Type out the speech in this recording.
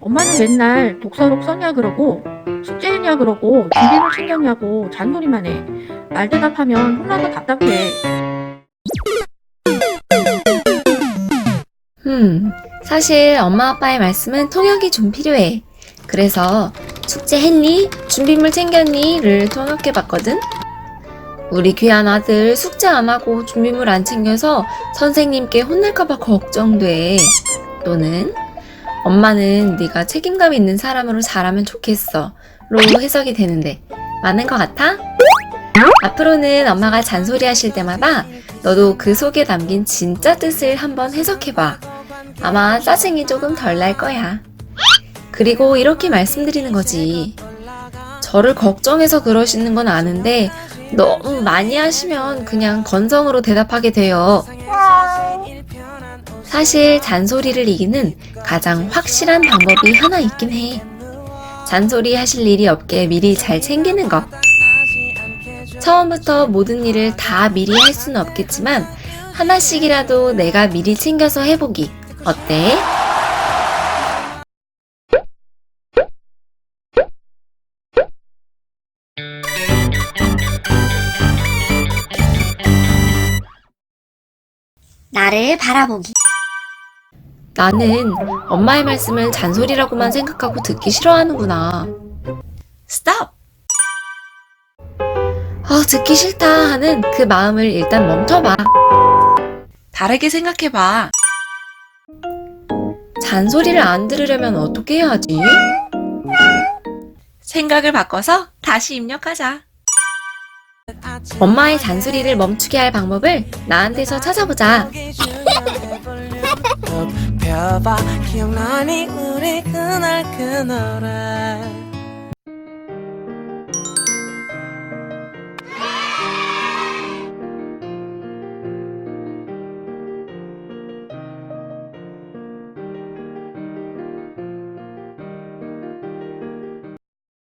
엄마는 맨날 독서록 썼냐 그러고 숙제했냐 그러고 준비물 챙겼냐고 잔소리만 해. 말 대답하면 혼나서 답답해. 음, 사실 엄마 아빠의 말씀은 통역이 좀 필요해. 그래서 숙제 했니? 준비물 챙겼니?를 통역해 봤거든. 우리 귀한 아들 숙제 안 하고 준비물 안 챙겨서 선생님께 혼날까봐 걱정돼. 또는 엄마는 네가 책임감 있는 사람으로 자라면 좋겠어. 로 해석이 되는데 맞는 것 같아? 앞으로는 엄마가 잔소리 하실 때마다 너도 그 속에 담긴 진짜 뜻을 한번 해석해봐. 아마 짜증이 조금 덜 날 거야. 그리고 이렇게 말씀드리는 거지. 저를 걱정해서 그러시는 건 아는데 너무 많이 하시면 그냥 건성으로 대답하게 돼요. 사실 잔소리를 이기는 가장 확실한 방법이 하나 있긴 해. 잔소리 하실 일이 없게 미리 잘 챙기는 것. 처음부터 모든 일을 다 미리 할 수는 없겠지만 하나씩이라도 내가 미리 챙겨서 해보기. 어때? 나를 바라보기. 나는 엄마의 말씀을 잔소리라고만 생각하고 듣기 싫어하는구나. 스톱! 어, 듣기 싫다 하는 그 마음을 일단 멈춰봐. 다르게 생각해봐. 잔소리를 안 들으려면 어떻게 해야지? 생각을 바꿔서 다시 입력하자. 엄마의 잔소리를 멈추게 할 방법을 나한테서 찾아보자. 펴봐 기억나니 우리 그날 그 노래